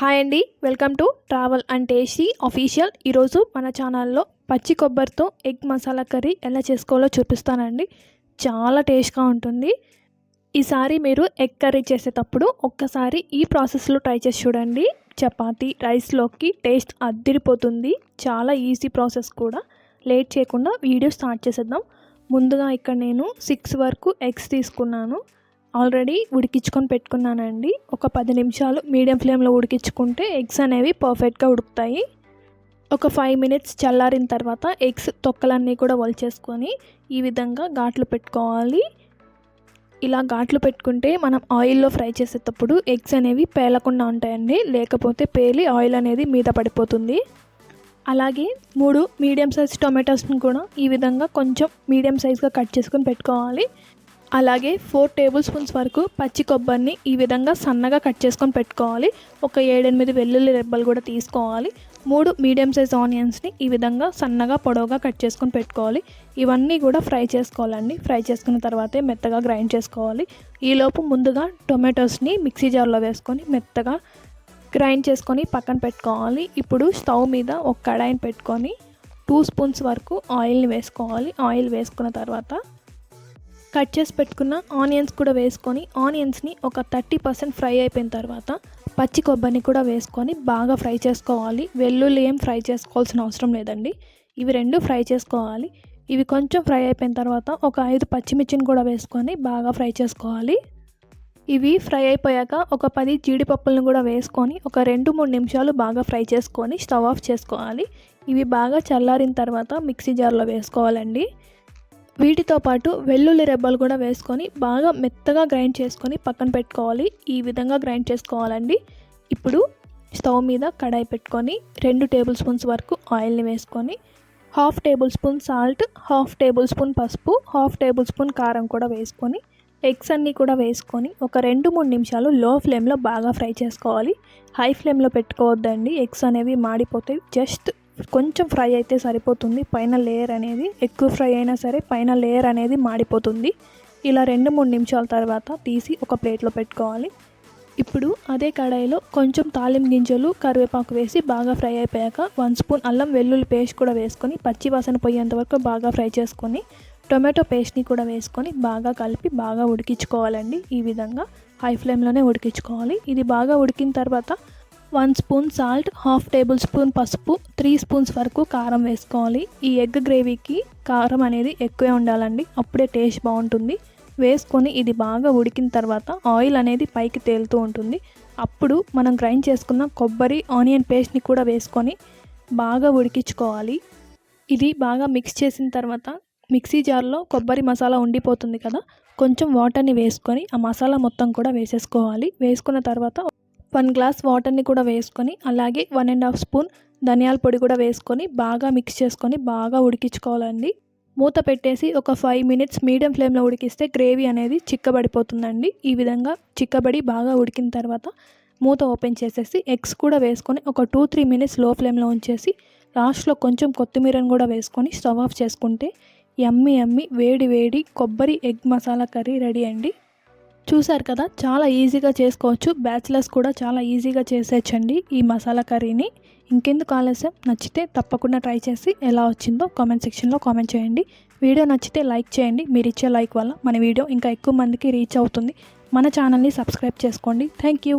Hi అండి welcome to travel and tasty official ఈరోజు మన ఛానల్లో పచ్చి కొబ్బరితో ఎగ్ మసాలా కర్రీ ఎలా చేసుకోవాలో చూపిస్తానండి. చాలా టేస్ట్గా ఉంటుంది. ఈసారి మీరు ఎగ్ కర్రీ చేసేటప్పుడు ఒక్కసారి ఈ ప్రాసెస్లో ట్రై చేసి చూడండి. చపాతీ రైస్లోకి టేస్ట్ అద్దిరిపోతుంది చాలా ఈజీ ప్రాసెస్ కూడా. లేట్ చేయకుండా వీడియో స్టార్ట్ చేసేద్దాం. ముందుగా ఇక్కడ నేను సిక్స్ వరకు ఎగ్స్ తీసుకున్నాను. ఆల్రెడీ ఉడికించుకొని పెట్టుకున్నానండి. ఒక పది నిమిషాలు మీడియం ఫ్లేమ్లో ఉడికించుకుంటే ఎగ్స్ అనేవి పర్ఫెక్ట్గా ఉడుకుతాయి. ఒక ఫైవ్ మినిట్స్ చల్లారిన తర్వాత ఎగ్స్ తొక్కలన్నీ కూడా వలిచేసుకొని ఈ విధంగా ఘాట్లు పెట్టుకోవాలి. ఇలా ఘాట్లు పెట్టుకుంటే మనం ఆయిల్లో ఫ్రై చేసేటప్పుడు ఎగ్స్ అనేవి పేలకుండా ఉంటాయండి. లేకపోతే పేలి ఆయిల్ అనేది మీద పడిపోతుంది. అలాగే మూడు మీడియం సైజ్ టొమాటోస్ని కూడా ఈ విధంగా కొంచెం మీడియం సైజ్గా కట్ చేసుకొని పెట్టుకోవాలి. అలాగే ఫోర్ టేబుల్ స్పూన్స్ వరకు పచ్చి కొబ్బరిని ఈ విధంగా సన్నగా కట్ చేసుకొని పెట్టుకోవాలి. ఒక ఏడెనిమిది వెల్లుల్లి రెబ్బలు కూడా తీసుకోవాలి. మూడు మీడియం సైజ్ ఆనియన్స్ని ఈ విధంగా సన్నగా పొడవుగా కట్ చేసుకొని పెట్టుకోవాలి. ఇవన్నీ కూడా ఫ్రై చేసుకోవాలండి. ఫ్రై చేసుకున్న తర్వాతే మెత్తగా గ్రైండ్ చేసుకోవాలి. ఈలోపు ముందుగా టొమాటోస్ని మిక్సీ జార్లో వేసుకొని మెత్తగా గ్రైండ్ చేసుకొని పక్కన పెట్టుకోవాలి. ఇప్పుడు స్టవ్ మీద ఒక కడాయిని పెట్టుకొని టూ స్పూన్స్ వరకు ఆయిల్ని వేసుకోవాలి. ఆయిల్ వేసుకున్న తర్వాత కట్ చేసి పెట్టుకున్న ఆనియన్స్ కూడా వేసుకొని ఆనియన్స్ని ఒక థర్టీ పర్సెంట్ ఫ్రై అయిపోయిన తర్వాత పచ్చి కొబ్బరిని కూడా వేసుకొని బాగా ఫ్రై చేసుకోవాలి. వెల్లుల్లి ఏం ఫ్రై చేసుకోవాల్సిన అవసరం లేదండి. ఇవి రెండు ఫ్రై చేసుకోవాలి. ఇవి కొంచెం ఫ్రై అయిపోయిన తర్వాత ఒక ఐదు పచ్చిమిర్చిని కూడా వేసుకొని బాగా ఫ్రై చేసుకోవాలి. ఇవి ఫ్రై అయిపోయాక ఒక పది జీడిపప్పులను కూడా వేసుకొని ఒక రెండు మూడు నిమిషాలు బాగా ఫ్రై చేసుకొని స్టవ్ ఆఫ్ చేసుకోవాలి. ఇవి బాగా చల్లారిన తర్వాత మిక్సీ జార్లో వేసుకోవాలండి. వీటితో పాటు వెల్లుల్లి రెబ్బలు కూడా వేసుకొని బాగా మెత్తగా గ్రైండ్ చేసుకొని పక్కన పెట్టుకోవాలి. ఈ విధంగా గ్రైండ్ చేసుకోవాలండి. ఇప్పుడు స్టవ్ మీద కడాయి పెట్టుకొని రెండు టేబుల్ స్పూన్స్ వరకు ఆయిల్ని వేసుకొని half tablespoon salt half tablespoon పసుపు హాఫ్ టేబుల్ స్పూన్ కారం కూడా వేసుకొని ఎగ్స్ అన్నీ కూడా వేసుకొని ఒక రెండు మూడు నిమిషాలు లో ఫ్లేమ్లో బాగా ఫ్రై చేసుకోవాలి. హై ఫ్లేమ్లో పెట్టుకోవద్దండి. ఎగ్స్ అనేవి మాడిపోతాయి. జస్ట్ కొంచెం ఫ్రై అయితే సరిపోతుంది. పైన లేయర్ అనేది ఎక్కువ ఫ్రై అయినా సరే పైన లేయర్ అనేది మాడిపోతుంది. ఇలా రెండు మూడు నిమిషాల తర్వాత తీసి ఒక ప్లేట్లో పెట్టుకోవాలి. ఇప్పుడు అదే కడాయిలో కొంచెం తాలిం గింజలు కరివేపాకు వేసి బాగా ఫ్రై అయిపోయాక వన్ స్పూన్ అల్లం వెల్లుల్లి పేస్ట్ కూడా వేసుకొని పచ్చి వాసన పోయేంత వరకు బాగా ఫ్రై చేసుకొని టొమాటో పేస్ట్ని కూడా వేసుకొని బాగా కలిపి బాగా ఉడికించుకోవాలండి. ఈ విధంగా హై ఫ్లేమ్లోనే ఉడికించుకోవాలి. ఇది బాగా ఉడికిన తర్వాత one spoon salt half tablespoon పసుపు త్రీ స్పూన్స్ వరకు కారం వేసుకోవాలి. ఈ ఎగ్ గ్రేవీకి కారం అనేది ఎక్కువే ఉండాలండి. అప్పుడే టేస్ట్ బాగుంటుంది. వేసుకొని ఇది బాగా ఉడికిన తర్వాత ఆయిల్ అనేది పైకి తేలుతూ ఉంటుంది. అప్పుడు మనం గ్రైండ్ చేసుకున్న కొబ్బరి ఆనియన్ పేస్ట్ని కూడా వేసుకొని బాగా ఉడికించుకోవాలి. ఇది బాగా మిక్స్ చేసిన తర్వాత మిక్సీ జార్లో కొబ్బరి మసాలా ఉండిపోతుంది కదా కొంచెం వాటర్ని వేసుకొని ఆ మసాలా మొత్తం కూడా వేసేసుకోవాలి. వేసుకున్న తర్వాత వన్ గ్లాస్ వాటర్ని కూడా వేసుకొని అలాగే వన్ అండ్ హాఫ్ స్పూన్ ధనియాల పొడి కూడా వేసుకొని బాగా మిక్స్ చేసుకొని బాగా ఉడికించుకోవాలండి. మూత పెట్టేసి ఒక ఫైవ్ మినిట్స్ మీడియం ఫ్లేమ్లో ఉడికిస్తే గ్రేవీ అనేది చిక్కబడిపోతుందండి. ఈ విధంగా చిక్కబడి బాగా ఉడికిన తర్వాత మూత ఓపెన్ చేసేసి ఎగ్స్ కూడా వేసుకొని ఒక టూ త్రీ మినిట్స్లో ఫ్లేమ్లో ఉంచేసి లాస్ట్లో కొంచెం కొత్తిమీరను కూడా వేసుకొని స్టవ్ ఆఫ్ చేసుకుంటే ఎమ్మి ఎమ్మి వేడి వేడి కొబ్బరి ఎగ్ మసాలా కర్రీ రెడీ అండి. చూసారు కదా చాలా ఈజీగా చేసుకోవచ్చు. బ్యాచిలర్స్ కూడా చాలా ఈజీగా చేసేయచ్చండి ఈ మసాలా కర్రీని. ఇంకెందుకు ఆలస్యం? నచ్చితే తప్పకుండా ట్రై చేసి ఎలా వచ్చిందో కామెంట్ సెక్షన్లో కామెంట్ చేయండి. వీడియో నచ్చితే లైక్ చేయండి. మీరు ఇచ్చే లైక్ వల్ల మన వీడియో ఇంకా ఎక్కువ మందికి రీచ్ అవుతుంది. మన ఛానల్ని సబ్స్క్రైబ్ చేసుకోండి. Thank you.